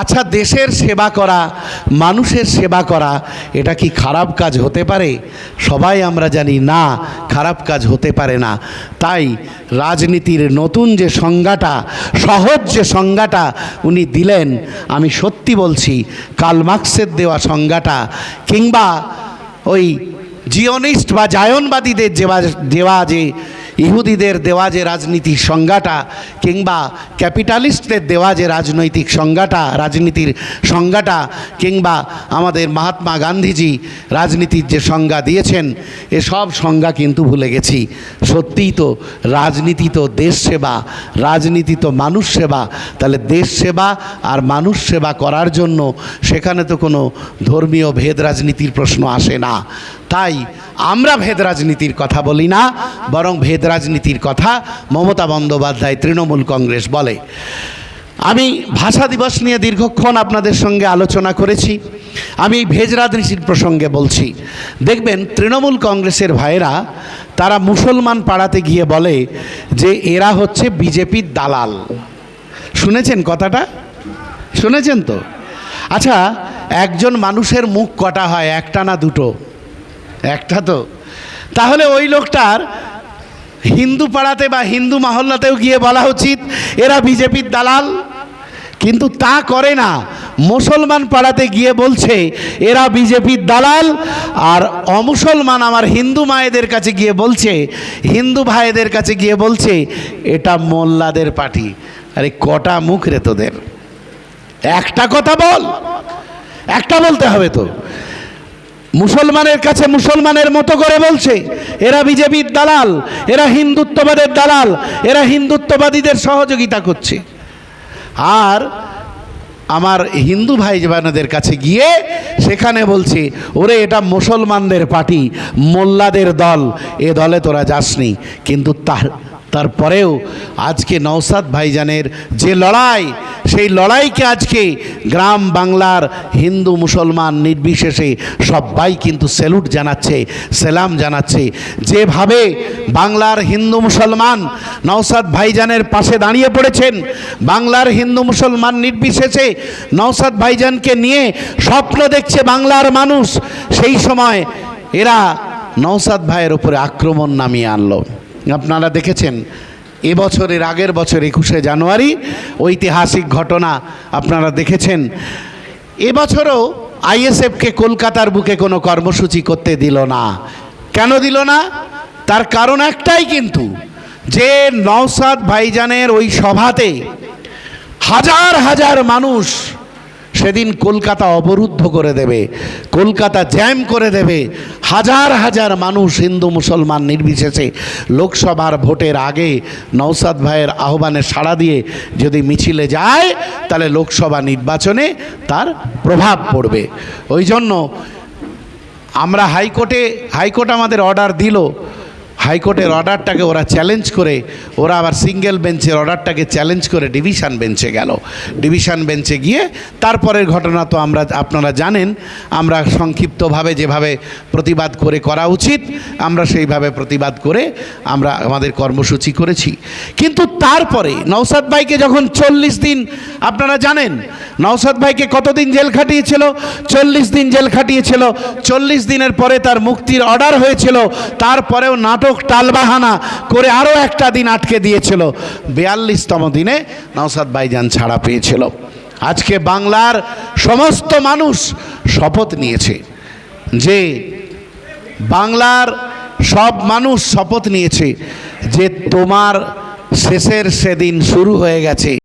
আচ্ছা দেশের সেবা করা, মানুষের সেবা করা, এটা কি খারাপ কাজ হতে পারে? সবাই আমরা জানি, না, খারাপ কাজ হতে পারে না। তাই রাজনীতির নতুন যে সংজ্ঞাটা, সহজ যে সংজ্ঞাটা উনি দিলেন, আমি সত্যি বলছি কাল মার্কসের দেওয়া সংজ্ঞাটা, কিংবা ওই জিওনিস্ট বা জায়নবাদীদের দেওয়া যে ইহুদিদের দেওয়া যে রাজনীতির সংজ্ঞাটা কিংবা ক্যাপিটালিস্টদের দেওয়া যে রাজনৈতিক সংজ্ঞাটা রাজনীতির সংজ্ঞাটা কিংবা আমাদের মহাত্মা গান্ধীজি রাজনীতির যে সংজ্ঞা দিয়েছেন এসব সংজ্ঞা কিন্তু ভুলে গেছি। সত্যিই তো রাজনীতি তো দেশ সেবা, রাজনীতি তো মানুষ সেবা। তাহলে দেশ সেবা আর মানুষ সেবা করার জন্য সেখানে তো কোনো ধর্মীয় ভেদ রাজনীতির প্রশ্ন আসে না। তাই আমরা ভেদ রাজনীতির কথা বলি না, বরং ভেদ রাজনীতির কথা মমতা বন্দ্যোপাধ্যায় তৃণমূল কংগ্রেস বলে। আমি ভাষা দিবস নিয়ে দীর্ঘক্ষণ আপনাদের সঙ্গে আলোচনা করেছি। আমি ভেজ রাজনীতির প্রসঙ্গে বলছি। দেখবেন, তৃণমূল কংগ্রেসের ভাইয়েরা তারা মুসলমান পাড়াতে গিয়ে বলে যে এরা হচ্ছে বিজেপির দালাল। শুনেছেন কথাটা? শুনেছেন তো? আচ্ছা একজন মানুষের মুখ কটা হয়? একটা না দুটো? একটা তো। তাহলে ওই লোকটার হিন্দু পাড়াতে বা হিন্দু মহল্লাতেও গিয়ে বলা উচিত, এরা বিজেপির দালাল? কিন্তু তা করে না। মুসলমান পাড়াতে গিয়ে বলছে, এরা বিজেপির দালাল। আর অমুসলমান আমার হিন্দু মায়েদের কাছে গিয়ে বলছে, হিন্দু ভাইদের কাছে গিয়ে বলছে, এটা মোল্লাদের পার্টি। আরে কটা মুখ রে তোদের। একটা কথা বল। একটা বলতে হবে তো। মুসলমানের কাছে মুসলমানের মতো করে বলছে, এরা বিজেপির দালাল, এরা হিন্দুত্ববাদের দালাল, এরা হিন্দুত্ববাদীদের সহযোগিতা করছে। আর আমার হিন্দু ভাই বোনেদের কাছে গিয়ে সেখানে বলছি, ওরে, এটা মুসলমানদের পার্টি, মোল্লাদের দল, এ দলে তোরা যাসনি। কিন্তু তার তারপরেও আজকে নওসাদ ভাইজানের যে লড়াই, সেই লড়াইকে আজকে গ্রাম বাংলার হিন্দু মুসলমান নির্বিশেষে সবাই কিন্তু স্যালুট জানাচ্ছে, সেলাম জানাচ্ছে। যেভাবে বাংলার হিন্দু মুসলমান নওসাদ ভাইজানের পাশে দাঁড়িয়ে পড়েছেন, বাংলার হিন্দু মুসলমান নির্বিশেষে নওসাদ ভাইজানকে নিয়ে স্বপ্ন দেখছে বাংলার মানুষ, সেই সময় এরা নওসাদ ভাইয়ের উপরে আক্রমণ নামিয়ে আনলো। আপনারা দেখেছেন, এবছরের আগের বছর একুশে জানুয়ারি, ঐতিহাসিক ঘটনা আপনারা দেখেছেন। এবছরও আইএসএফকে কলকাতার বুকে কোনো কর্মসূচি করতে দিল না। কেন দিল না? তার কারণ একটাই কিন্তু, যে নওসাদ ভাইজানের ওই সভাতে হাজার হাজার মানুষ সেদিন কলকাতা অবরুদ্ধ করে দেবে, কলকাতা জ্যাম করে দেবে, হাজার হাজার মানুষ হিন্দু মুসলমান নির্বিশেষে লোকসভার ভোটের আগে নৌসাদ ভাইয়ের আহ্বানে সাড়া দিয়ে যদি মিছিলে যায়, তাহলে লোকসভা নির্বাচনে তার প্রভাব পড়বে। ওই জন্য আমরা হাইকোর্টে, হাইকোর্ট আমাদের অর্ডার দিল হাইকোর্টের অর্ডারটাকে ওরা চ্যালেঞ্জ করে, ওরা আবার সিঙ্গেল বেঞ্চের অর্ডারটাকে চ্যালেঞ্জ করে ডিভিশন বেঞ্চে গেল। ডিভিশন বেঞ্চে গিয়ে তারপরের ঘটনা তো আমরা, আপনারা জানেন, আমরা সংক্ষিপ্তভাবে যেভাবে প্রতিবাদ করে করা উচিত, আমরা সেইভাবে প্রতিবাদ করে আমরা আমাদের কর্মসূচি করেছি। কিন্তু তারপরে নৌসাদ ভাইকে যখন চল্লিশ দিন, আপনারা জানেন নৌসাদ ভাইকে কতদিন জেল খাটিয়েছিল? চল্লিশ দিন জেল খাটিয়েছিল। চল্লিশ দিনের পরে তার মুক্তির অর্ডার হয়েছিল। তারপরেও নাটক টালবাহানা করে আরও একটা দিন আটকে দিয়েছিল। বিয়াল্লিশতম দিনে নৌসাদ ভাইজান ছাড়া পেয়েছিল। আজকে বাংলার সমস্ত মানুষ শপথ নিয়েছে যে বাংলার সব মানুষ শপথ নিয়েছে যে তোমার শেষের সেদিন শুরু হয়ে গেছে।